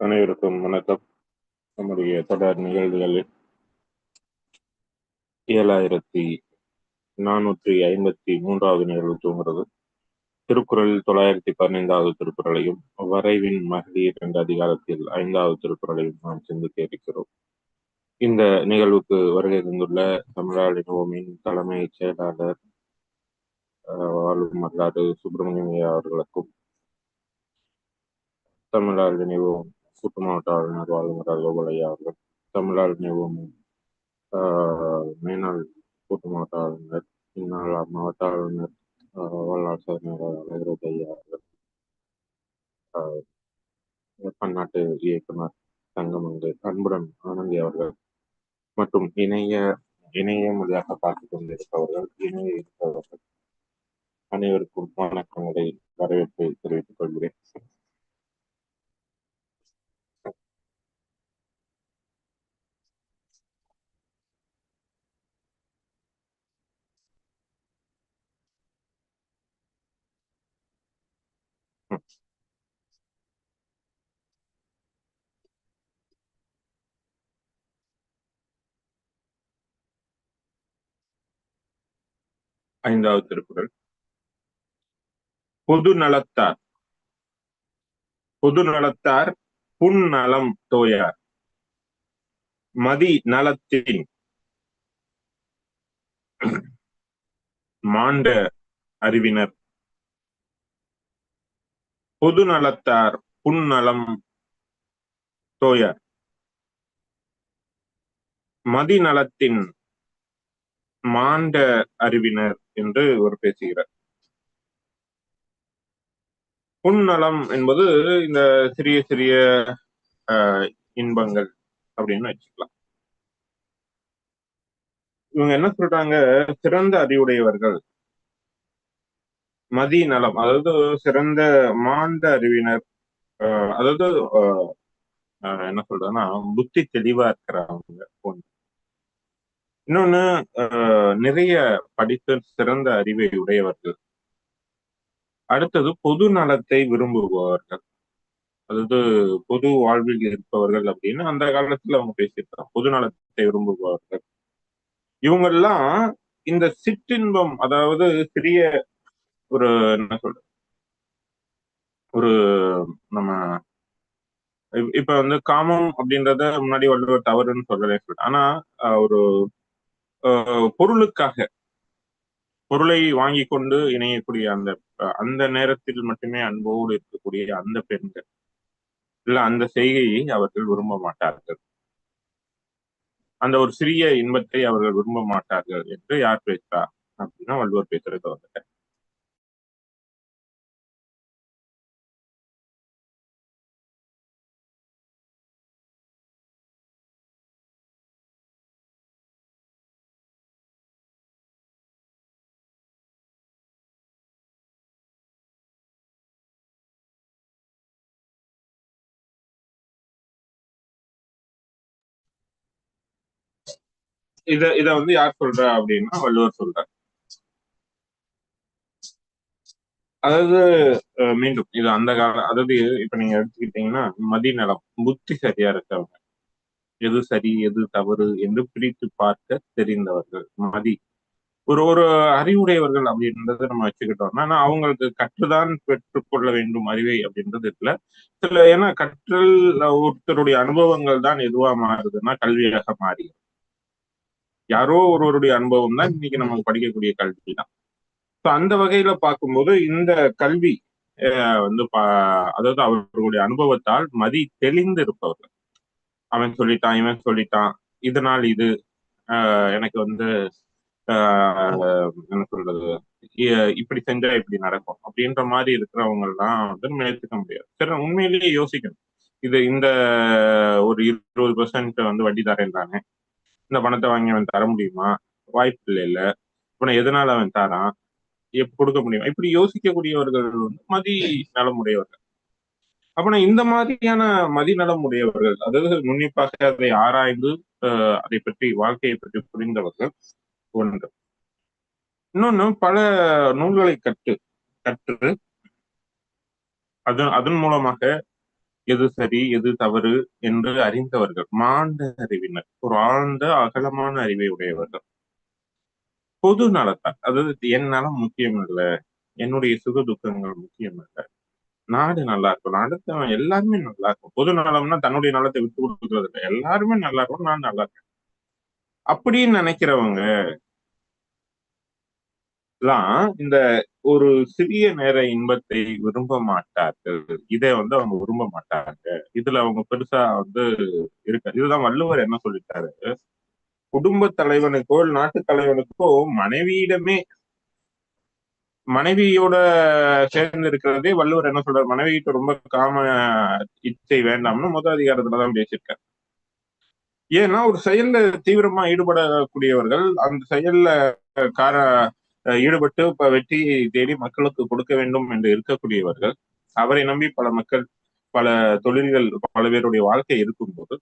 அனைவருக்கும் வணக்கம். நம்முடைய தொடர் நிகழ்வுகளில் ஏழாயிரத்தி நானூற்றி ஐம்பத்தி மூன்றாவது நிகழ்வு தூங்குறது. திருக்குறள் தொள்ளாயிரத்தி பதினைந்தாவது திருக்குறளையும் வரைவின் மகளிர் என்ற அதிகாரத்தில் ஐந்தாவது திருக்குறளையும் நாம் சிந்திக்க இருக்கிறோம். இந்த நிகழ்வுக்கு வருகை தந்துள்ள தமிழாளி நோமின் தலைமை செயலாளர் வாழும் வரலாறு சுப்பிரமணியம் அவர்களுக்கும் தமிழாளி நினைவோம் கூட்டு மாவட்ட ஆளுநர் ஆளுநர் கோபாலையா அவர்கள் தமிழால் மிகவும் மேனாள் கூட்டு மாவட்ட ஆளுநர் இந்நாள் மாவட்ட ஆளுநர் வாழ்நாள் சாதனையாளர் ஐயா அவர்கள் பன்னாட்டு இயக்குனர் தங்கமங்கு அன்புடன் ஆனந்தி அவர்கள் மற்றும் இணைய இணைய மொழியாக பார்த்து கொண்டிருப்பவர்கள் இணைய இருப்பவர்கள் அனைவருக்கும் வணக்கங்களை வரவேற்பை தெரிவித்துக் கொள்கிறேன். ஐந்தாவது திருக்குறள் பொது நலத்தார். பொது நலத்தார் புன் நலம் தோயார். மதி நலத்தின். மாண்ட அறிவினர். பொது நலத்தார் புன்னலம் தோயார். மதி நலத்தின் மாண்ட அறிவினர். என்று ஒரு பேசுகிறார். புன்னலம் என்பது இந்த சிறிய சிறிய இன்பங்கள் அப்படின்னு வச்சுக்கலாம். இவங்க என்ன சொல்றாங்க? சிறந்த அறிவுடையவர்கள் மதி நலம் அதாவது சிறந்த மாண்ட அறிவினர் அதாவது என்ன சொல்றதுன்னா புத்தி தெளிவா இருக்கிறவங்க ஒன்று இன்னொன்னு நிறைய படித்து சிறந்த அறிவை உடையவர்கள். அடுத்தது பொது நலத்தை விரும்புபவர்கள். அதாவது பொது வாழ்வில் இருப்பவர்கள் அப்படின்னு அந்த காலத்துல அவங்க பேசியிருக்காங்க. பொது நலத்தை விரும்புபவர்கள். இவங்கெல்லாம் இந்த சிற்றின்பம் அதாவது சிறிய ஒரு என்ன சொல்ற ஒரு நம்ம இப்ப வந்து காமம் அப்படின்றத முன்னாடி வள்ளுவர் தவறுன்னு சொல்லலே. சொல்ல ஆனா ஒரு பொருளுக்காக பொருளை வாங்கி கொண்டு இணையக்கூடிய அந்த அந்த நேரத்தில் மட்டுமே அன்போடு இருக்கக்கூடிய அந்த பெண்கள் இல்ல அந்த செய்கையை அவர்கள் விரும்ப மாட்டார்கள். அந்த ஒரு சிறிய இன்பத்தை அவர்கள் விரும்ப மாட்டார்கள் என்று யார் பேசுறா? அப்படின்னா வள்ளுவர் பேசுறது வந்துட்டேன் இத இத வந்து யார் சொல்ற அப்படின்னா வள்ளுவர் சொல்ற அதாவது மீண்டும் இது அந்த கால அதாவது இப்ப நீங்க எடுத்துக்கிட்டீங்கன்னா மதிநலம் புத்தி சரியா இருக்கவங்க. எது சரி எது தவறு என்று பிரித்து பார்க்க தெரிந்தவர்கள் மதி. ஒரு ஒரு அறிவுடையவர்கள் அப்படின்றத நம்ம வச்சுக்கிட்டோம்னா ஆனா அவங்களுக்கு கற்றுதான் பெற்றுக்கொள்ள வேண்டும் அறிவை அப்படின்றது இல்ல. சில ஏன்னா கற்றல் ஒருத்தருடைய அனுபவங்கள் தான் எதுவா மாறுதுன்னா கல்வியாக மாறிடும். யாரோ ஒருவருடைய அனுபவம் தான் இன்னைக்கு நம்ம படிக்கக்கூடிய கல்வி தான். ஸோ அந்த வகையில பார்க்கும்போது இந்த கல்வி வந்து அதாவது அவர்களுடைய அனுபவத்தால் மதி தெளிந்து இருப்பவர்கள் அவன் சொல்லிட்டான் இவன் சொல்லிட்டான் இதனால் இது எனக்கு வந்து என்ன சொல்றது இப்படி செஞ்சா இப்படி நடக்கும் அப்படின்ற மாதிரி இருக்கிறவங்க எல்லாம் வந்து நம்ம ஏற்றுக்க முடியாது. சரி உண்மையிலேயே யோசிக்கணும். இது இந்த ஒரு இருபது பெர்சன்ட் வந்து வட்டி தரேன் தானே இந்த பணத்தை வாங்கி அவன் தர முடியுமா? வாய்ப்பு இல்லை. இல்ல இப்ப எதனால அவன் தரான்? எப்ப கொடுக்க முடியும்? இப்படி யோசிக்கக்கூடியவர்கள் வந்து மதி நலமுடையவர்கள். அப்பனா இந்த மாதிரியான மதிநலம் உடையவர்கள் அதாவது நுண்ணிப்பாக அதை ஆராய்ந்து அதை பற்றி வாழ்க்கையை பற்றி புரிந்தவர்கள் ஒன்று. இன்னொன்னு பல நூல்களை கற்று கற்று அது அதன் மூலமாக எது சரி எது தவறு என்று அறிந்தவர்கள் மாண்ட அறிவினர் ஒரு ஆழ்ந்த அகலமான அறிவை உடையவர்கள். பொது நலத்தால் அதாவது என் நலம் முக்கியம் இல்ல என்னுடைய சுக துக்கங்கள் முக்கியம் இல்ல நாடு நல்லா இருக்கணும் அடுத்தவன் எல்லாருமே நல்லா இருக்கும். பொது நலம்னா தன்னுடைய நலத்தை விட்டு கொடுக்கறது இல்லை எல்லாருமே நல்லா இருக்கும் நான் நல்லா இருக்கேன். அப்படின்னு நினைக்கிறவங்க எல்லாம் இந்த ஒரு சிறிய நேர இன்பத்தை விரும்ப மாட்டார்கள். இதை வந்து அவங்க விரும்ப மாட்டாங்க. இதுல அவங்க பெருசா வந்து இருக்க இதுதான் வள்ளுவர் என்ன சொல்லிட்டாரு? குடும்ப தலைவனுக்கோ நாட்டு தலைவனுக்கோ மனைவியிடமே மனைவியோட சேர்ந்து இருக்கிறதே வள்ளுவர் என்ன சொல்றாரு? மனைவிகிட்ட ரொம்ப காம இச்சை வேண்டாம்னு முதல் அதிகாரத்துலதான் பேசியிருக்காரு. ஏன்னா ஒரு செயல்ல தீவிரமா ஈடுபடக்கூடியவர்கள் அந்த செயல்ல கார ஈடுபட்டு வெற்றி தேடி மக்களுக்கு கொடுக்க வேண்டும் என்று இருக்கக்கூடியவர்கள் அவரை நம்பி பல மக்கள் பல தொழில்கள் பல பேருடைய வாழ்க்கை இருக்கும்போது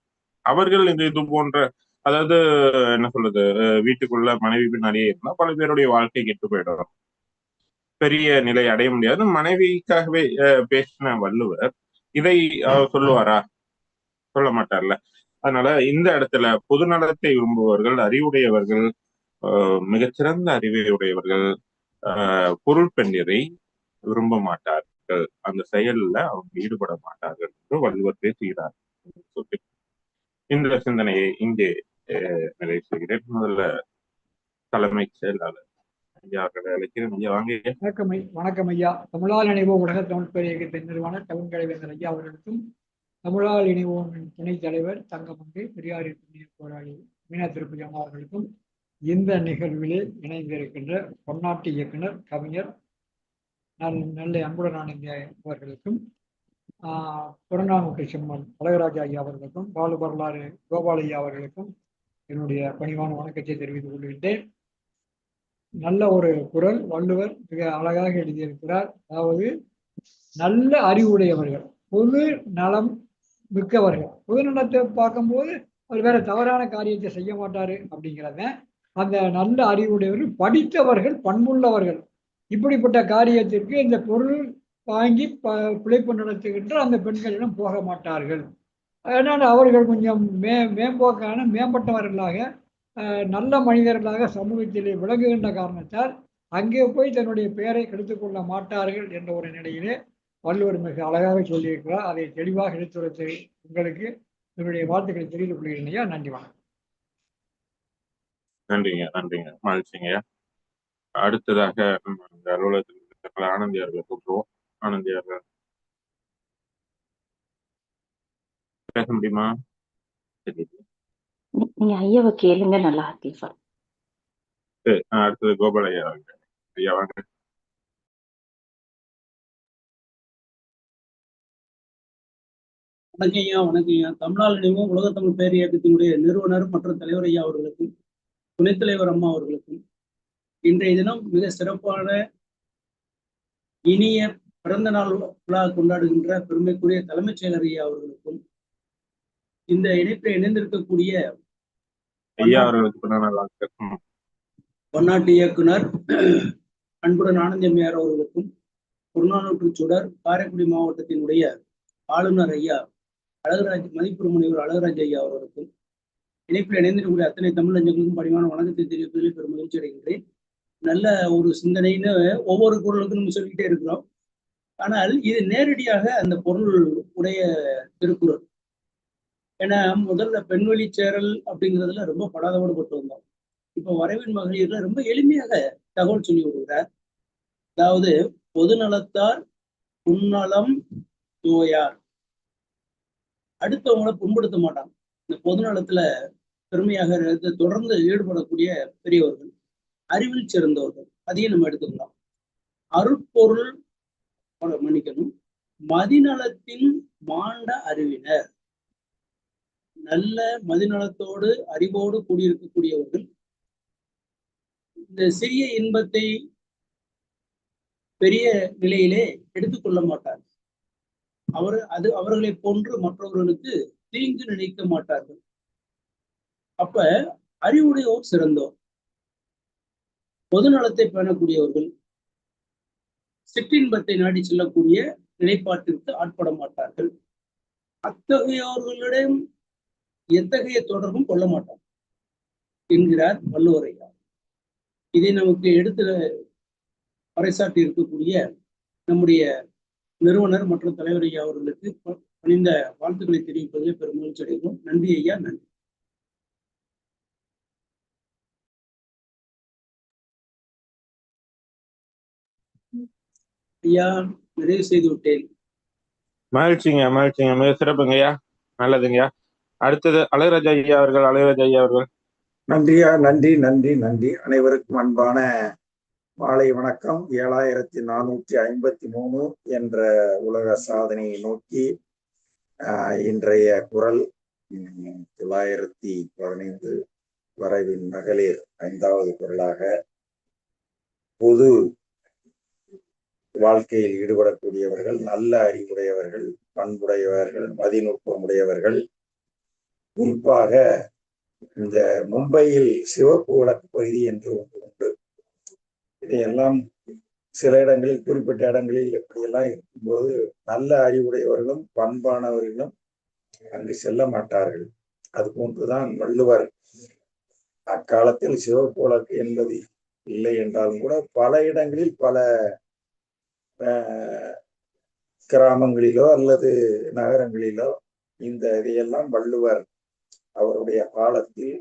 அவர்கள் இந்த இது போன்ற அதாவது என்ன சொல்றது வீட்டுக்குள்ள மனைவி பின்னாடியே இருந்தால் பல பேருடைய வாழ்க்கை கெட்டு போயிடும். பெரிய நிலை அடைய முடியாது. மனைவிக்காகவே பேசின வள்ளுவர் இதை சொல்லுவாரா? சொல்ல மாட்டார்ல. அதனால இந்த இடத்துல பொதுநலத்தை விரும்புபவர்கள் அறிவுடையவர்கள் மிகச்சிறந்த அறிவை உடையவர்கள் பொருள் பெண்டிரை விரும்ப மாட்டார்கள். அந்த செயல்ல அவங்க ஈடுபட மாட்டார்கள் என்று வள்ளுவர் பேசுகிறார் சொல்லி இந்த சிந்தனையை இங்கே நிறைவு செய்கிறேன். முதல்ல தலைமை செயலாளர் ஐயா அவர்களை அழைக்கிறேன். ஐயா வாங்க வணக்கம் வணக்கம் ஐயா. தமிழால் இணைவோம் உலக தமிழ் பேர் இயக்கத்தின் நிறுவனர் தமிழ் கலைவேந்தர் ஐயா அவர்களுக்கும் தமிழால் இணைவோம் துணைத் தலைவர் தங்கமங்கை பெரியாரின் புண்ணிய போராளி மீனா திருப்பதி அம்மா அவர்களுக்கும் இந்த நிகழ்விலே இணைந்திருக்கின்ற பொன்னாட்டு இயக்குனர் கவிஞர் நல் நெல்லை அன்புடன் அவர்களுக்கும் புறநானூட்டு செம்மன் அழகராஜா ஐயா அவர்களுக்கும் பாலு வரலாறு கோபாலய்யா அவர்களுக்கும் என்னுடைய பணிவான வணக்கத்தை தெரிவித்துக் கொள்கின்றேன். நல்ல ஒரு குரல் வள்ளுவர் மிக அழகாக எழுதியிருக்கிறார். அதாவது நல்ல அறிவுடையவர்கள் பொது நலம் மிக்கவர்கள். பொது நலத்தை பார்க்கும்போது அவர் வேற தவறான காரியத்தை செய்ய மாட்டாரு அப்படிங்கிறத அந்த நல்ல அறிவுடையவர்கள் படித்தவர்கள் பண்புள்ளவர்கள். இப்படிப்பட்ட காரியத்திற்கு இந்த பொருள் வாங்கி ப பிழைப்பு நடத்துகின்ற அந்த பெண்களிடம் போக மாட்டார்கள். அதனால் அவர்கள் கொஞ்சம் மே மேம்போக்கான மேம்பட்டவர்களாக நல்ல மனிதர்களாக சமூகத்திலே விளங்குகின்ற காரணத்தால் அங்கே போய் தன்னுடைய பெயரை கெடுத்துக்கொள்ள மாட்டார்கள் என்ற ஒரு நிலையிலே வள்ளுவர் மிக அழகாக சொல்லியிருக்கிறார். அதை தெளிவாக எடுத்துரைத்து உங்களுக்கு என்னுடைய வாழ்த்துக்களை தெரிந்து கொள்கிறேன் ஐயா. நன்றி வணக்கம். நன்றிங்க நன்றிங்க. மகிழ்ச்சிங்க. அடுத்ததாக நம்ம அலுவலகத்தில் ஆனந்தி அவர்களை கூப்பிடுவோம். ஆனந்தி அவர்கள். பேச முடியுமா? சரி. நீங்க ஐயாவை கேளுங்க நல்லா இருக்கு சார் அடுத்தது கோபால் ஐயா ஐயா வாங்க. வணக்கம் ஐயா வணக்கம் ஐயா. தமிழால் நினைவும் உலக தமிழ் பேர் இயக்கத்தினுடைய நிறுவனர் மற்றும் தலைவர் ஐயா அவர்களுக்கும் துணைத் தலைவர் அம்மா அவர்களுக்கும் இன்றைய தினம் மிக சிறப்பான இனிய பிறந்த நாள் விழா கொண்டாடுகின்ற பெருமைக்குரிய தலைமைச் செயலர் ஐயா அவர்களுக்கும் இந்த இணைப்பில் இணைந்திருக்கக்கூடிய பன்னாட்டு இயக்குனர் அன்புடன் ஆனந்தம்மையார் அவர்களுக்கும் குருநானூற்று சுடர் காரைக்குடி மாவட்டத்தினுடைய ஆளுநர் ஐயா அழகராஜ் மதிப்புறு முனைவர் அழகராஜ் ஐயா அவர்களுக்கும் இணைப்பில் இணைந்திருக்கக்கூடிய அத்தனை தமிழ் அஞ்சங்களுக்கும் பணிவான வணக்கத்தை தெரிவிப்பதில் பெரும் மகிழ்ச்சி அடைகின்றேன். நல்ல ஒரு சிந்தனைன்னு ஒவ்வொரு குரலுக்கும் நம்ம சொல்லிக்கிட்டே இருக்கிறோம். ஆனால் இது நேரடியாக அந்த பொருள் உடைய திருக்குறள். ஏன்னா முதல்ல பெண்வெளி சேரல் அப்படிங்கிறதுல ரொம்ப படாதபாடுபட்டு வந்தோம். இப்போ வரவின் மகளிர்ல ரொம்ப எளிமையாக தகவல் சொல்லி விடுகிறார் அதாவது பொது நலத்தார் புன்னலம் தோயார். அடுத்தவங்களை புண்படுத்த மாட்டாங்க. இந்த பொது நலத்துல பெருமையாக தொடர்ந்து ஈடுபடக்கூடிய பெரியவர்கள் அறிவில் சிறந்தவர்கள் அதையும் நம்ம எடுத்துக்கலாம். அருட்பொருள் மன்னிக்கணும். மதிநலத்தின் மாண்ட அறிவினர். நல்ல மதிநலத்தோடு அறிவோடு கூடியிருக்கக்கூடியவர்கள். இந்த சிறிய இன்பத்தை பெரிய நிலையிலே எடுத்துக்கொள்ள மாட்டார் அவர் அது அவர்களை போன்று மற்றவர்களுக்கு தீங்கு நினைக்க மாட்டார்கள். அப்ப அறிவுடையோர் சிறந்தோர். பொது நலத்தை பேணக்கூடியவர்கள் சிற்றின்பத்தை நாடி செல்லக்கூடிய நிலைப்பாட்டிற்கு ஆட்பட மாட்டார்கள். அத்தகையோர்களிடம் எத்தகைய தொடர்பும் கொள்ள மாட்டார் என்கிறார் வல்லுவரையார் இதை நமக்கு எடுத்து பறைசாட்டி இருக்கக்கூடிய நம்முடைய நிறுவனர் மற்றும் தலைவரையா அவர்களுக்கு பணிந்த வாழ்த்துக்களை தெரிவிப்பதில் பெரும் மகிழ்ச்சி அடைகிறோம். நன்றி ஐயா நன்றி. ஐயா நிறைவு செய்து விட்டேன். மகிழ்ச்சிங்க மகிழ்ச்சிங்க. மிக சிறப்புங்கய்யா நல்லதுங்கய்யா அடுத்தது அழகராஜா ஐயா அவர்கள் அழகராஜா ஐயா அவர்கள். நன்றியா நன்றி நன்றி நன்றி. அனைவருக்கும் அன்பான மாலை வணக்கம். ஏழாயிரத்தி நானூற்றி ஐம்பத்தி மூணு என்ற உலக சாதனையை நோக்கி இன்றைய குரல் தொள்ளாயிரத்தி பதினைந்து வரைவின் மகளிர் ஐந்தாவது குரலாக பொது வாழ்க்கையில் ஈடுபடக்கூடியவர்கள் நல்ல அறிவுடையவர்கள் பண்புடையவர்கள் மதிநுட்பம் உடையவர்கள் குறிப்பாக இந்த மும்பையில் சிவப்பு விளக்கு பகுதி என்று ஒன்று உண்டு. இதையெல்லாம் சில இடங்களில் குறிப்பிட்ட இடங்களில் இப்படியெல்லாம் இருக்கும்போது நல்ல அறிவுடையவர்களும் பண்பானவர்களும் அங்கு செல்ல மாட்டார்கள். அது போன்றுதான் வள்ளுவர். அக்காலத்தில் சிவப்பு விளக்கு என்பது இல்லை என்றாலும் கூட பல இடங்களில் பல கிராமங்களிலோ அல்லது நகரங்களிலோ இந்த இதையெல்லாம் வள்ளுவர் அவருடைய காலத்தில்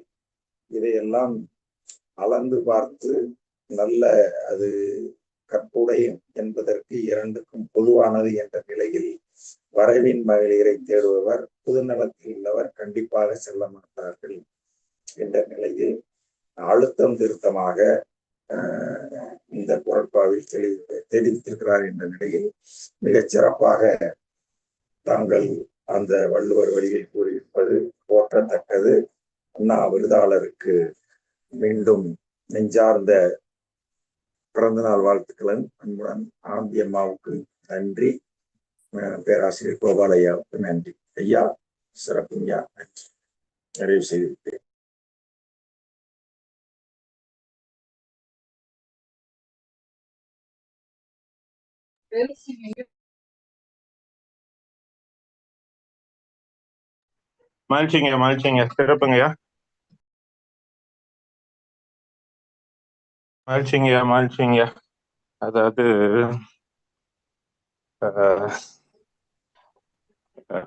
இதையெல்லாம் அளந்து பார்த்து நல்ல அது கற்புடையும் என்பதற்கு இரண்டுக்கும் பொதுவானது என்ற நிலையில் வரவின் மகளிரை தேடுபவர் புதுநலத்தில் உள்ளவர் கண்டிப்பாக செல்ல மாட்டார்கள் என்ற நிலையில் அழுத்தம் திருத்தமாக ஆஹ், இந்த குரட்பாவில் தெளி தெரிவித்திருக்கிறார் என்ற நிலையில் மிகச் சிறப்பாக தாங்கள் அந்த வள்ளுவர் வழியில் கூறியிருப்பது போற்றத்தக்கது. அண்ணா விருதாளருக்கு மீண்டும் நெஞ்சார்ந்த பிறந்தநாள் வாழ்த்துக்களும் அன்புடன் ஆனந்தி அம்மாவுக்கு நன்றி. பேராசிரியர் கோபாலையாவுக்கு நன்றி. ஐயா சிறப்பு ஐயா நன்றி. நிறைவு செய்திருக்கிறேன் மகிழ்ச்சிங்க மகிழ்ச்சிங்க. சிறப்புங்கய்யா மகிழ்ச்சிங்கய்யா மகிழ்ச்சிங்கய்யா அதாவது ஆஹ்,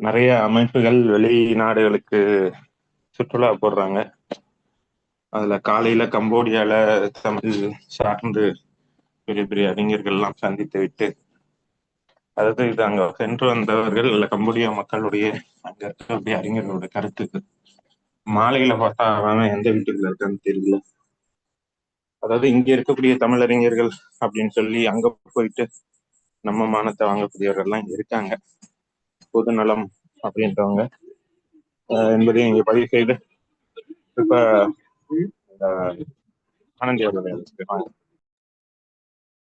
நிறைய அமைப்புகள் வெளிநாடுகளுக்கு சுற்றுலா போடுறாங்க. அதுல காலையில கம்போடியால தமிழ் சார்ந்து பெரிய பெரிய அறிஞர்கள் எல்லாம் சந்தித்து விட்டு அதாவது இது அங்க சென்று வந்தவர்கள் இல்ல கம்போடியா மக்களுடைய அங்க இருக்கக்கூடிய அறிஞர்களுடைய கருத்துக்கு மாலையில பார்த்தா அவன் எந்த வீட்டுக்குள்ள இருக்கான்னு தெரியல. அதாவது இங்க இருக்கக்கூடிய தமிழறிஞர்கள் அப்படின்னு சொல்லி அங்க போயிட்டு நம்ம மானத்தை வாங்கக்கூடியவர்கள் எல்லாம் இங்க இருக்காங்க. பொது நலம் அப்படின்றவங்க என்பதையும் இங்க பதிவு செய்து இப்ப ஆஹ் ஆனந்தி அவர்கள்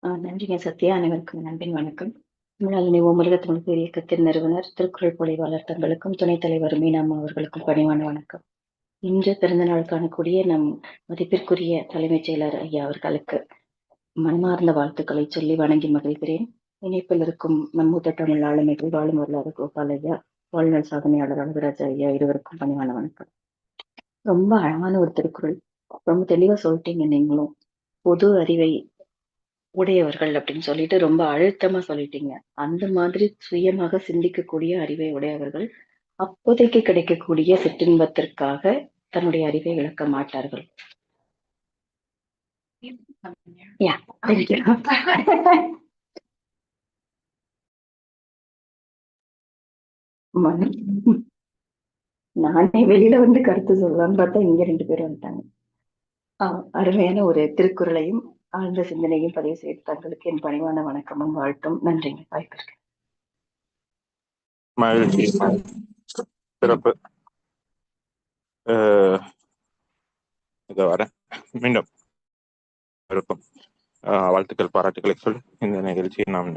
ஆஹ் நன்றிங்க சத்யா. அனைவருக்கும் நன்றின் வணக்கம். தமிழால் நினைவோம் மிருகத்தமிழ் பேர் இயக்கத்தின் நிறுவனர் திருக்குறள் பொழிவாளர் தங்களுக்கும் துணைத் தலைவர் மீனாமா அவர்களுக்கும் பணிவான வணக்கம். இன்று பிறந்த நாள் காணக்கூடிய நம் மதிப்பிற்குரிய தலைமைச் செயலர் ஐயா அவர்களுக்கு மனமார்ந்த வாழ்த்துக்களை சொல்லி வணங்கி மகிழ்கிறேன். இணைப்பில் இருக்கும் நம் மூத்த தமிழ் ஆளுமைகள் வாழும் வரலாறு கோபால் ஐயா வாழ்நாள் சாதனையாளர் அழகராஜ ஐயா இருவருக்கும் பணிவான வணக்கம். ரொம்ப அழகான ஒரு திருக்குறள். ரொம்ப தெளிவா சொல்லிட்டீங்க நீங்களும். பொது அறிவை உடையவர்கள் அப்படின்னு சொல்லிட்டு ரொம்ப அழுத்தமா சொல்லிட்டீங்க. அந்த மாதிரி சுயமாக சிந்திக்கக்கூடிய அறிவை உடையவர்கள் அப்போதைக்கு கிடைக்கக்கூடிய சிற்றின்பத்திற்காக தன்னுடைய அறிவை இழக்க மாட்டார்கள். Yeah, thank you. மன- நானே வெளியில வந்து கருத்து சொல்லலாம்னு பார்த்தா இங்க ரெண்டு பேரும் வந்துட்டாங்க. அருமையான ஒரு திருக்குறளையும் ஆழ்ந்த சிந்தனையும் பதிவு செய்து தங்களுக்கு என் பணிவான வணக்கமும் வாழ்த்தும். நன்றிங்க. வாய்ப்பிற்கு மகிழ்ச்சி. சிறப்பு. இதோ வரேன். மீண்டும். இருக்கும் வாழ்த்துக்கள் பாராட்டுகளை சொல்லி இந்த நிகழ்ச்சியை நாம்